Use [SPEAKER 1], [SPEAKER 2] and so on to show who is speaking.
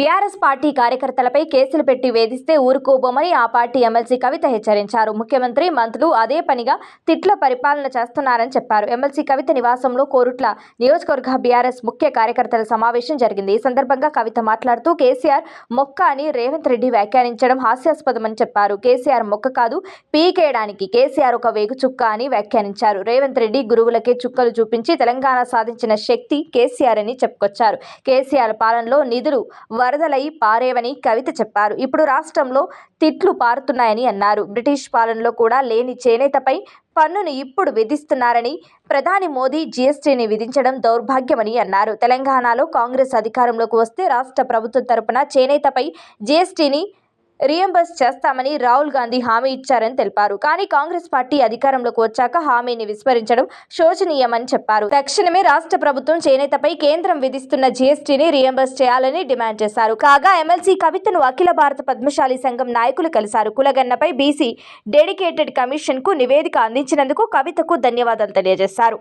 [SPEAKER 1] BRS party కార్యకర్తలపై కేసులు పెట్టి వేధిస్తే ఊరుకోబోమని ఆ పార్టీ ఎమ్మెల్సీ కవిత హెచ్చరించారు. ముఖ్యమంత్రి మంత్రులు అదే పనిగా తిట్ల పరిపాలన చేస్తున్నారని చెప్పారు. ఎమ్మెల్సీ కవిత నివాసంలో కోరుట్ల నియోజకవర్గ బీఆర్ఎస్ ముఖ్య కార్యకర్తల సమావేశం జరిగింది. ఈ సందర్భంగా కవిత మాట్లాడుతూ కేసీఆర్ మొక్క అని రేవంత్ రెడ్డి వ్యాఖ్యానించడం హాస్యాస్పదమని చెప్పారు. కేసీఆర్ మొక్క కాదు పీకేయడానికి కేసీఆర్ ఒక వేగు చుక్క అని వ్యాఖ్యానించారు. రేవంత్ రెడ్డి గురువులకే చుక్కలు చూపించి తెలంగాణ సాధించిన శక్తి కేసీఆర్ అని చెప్పుకొచ్చారు. కేసీఆర్ పాలనలో నిధులు వరదలై పారేవని కవిత చెప్పారు. ఇప్పుడు రాష్ట్రంలో తిట్లు పారుతున్నాయని అన్నారు. బ్రిటిష్ పాలనలో కూడా లేని చేనేతపై పన్నును ఇప్పుడు విధిస్తున్నారని ప్రధాని మోదీ జీఎస్టీని విధించడం దౌర్భాగ్యమని అన్నారు. తెలంగాణలో కాంగ్రెస్ అధికారంలోకి వస్తే రాష్ట్ర ప్రభుత్వం తరపున చేనేతపై జీఎస్టీని రియంబర్స్ చేస్తామని రాహుల్ గాంధీ హామీ ఇచ్చారని తెలిపారు. కానీ కాంగ్రెస్ పార్టీ అధికారంలోకి వచ్చాక హామీని విస్మరించడం శోచనీయమని చెప్పారు. తక్షణమే రాష్ట్ర ప్రభుత్వం చేనేతపై కేంద్రం విధిస్తున్న జీఎస్టీని రియంబర్స్ చేయాలని డిమాండ్ చేశారు. కాగా ఎమ్మెల్సీ కవితను అఖిల భారత పద్మశాలి సంఘం నాయకులు కలిశారు. కులగన్నపై బీసీ డెడికేటెడ్ కమిషన్కు నివేదిక అందించినందుకు కవితకు ధన్యవాదాలు తెలియజేశారు.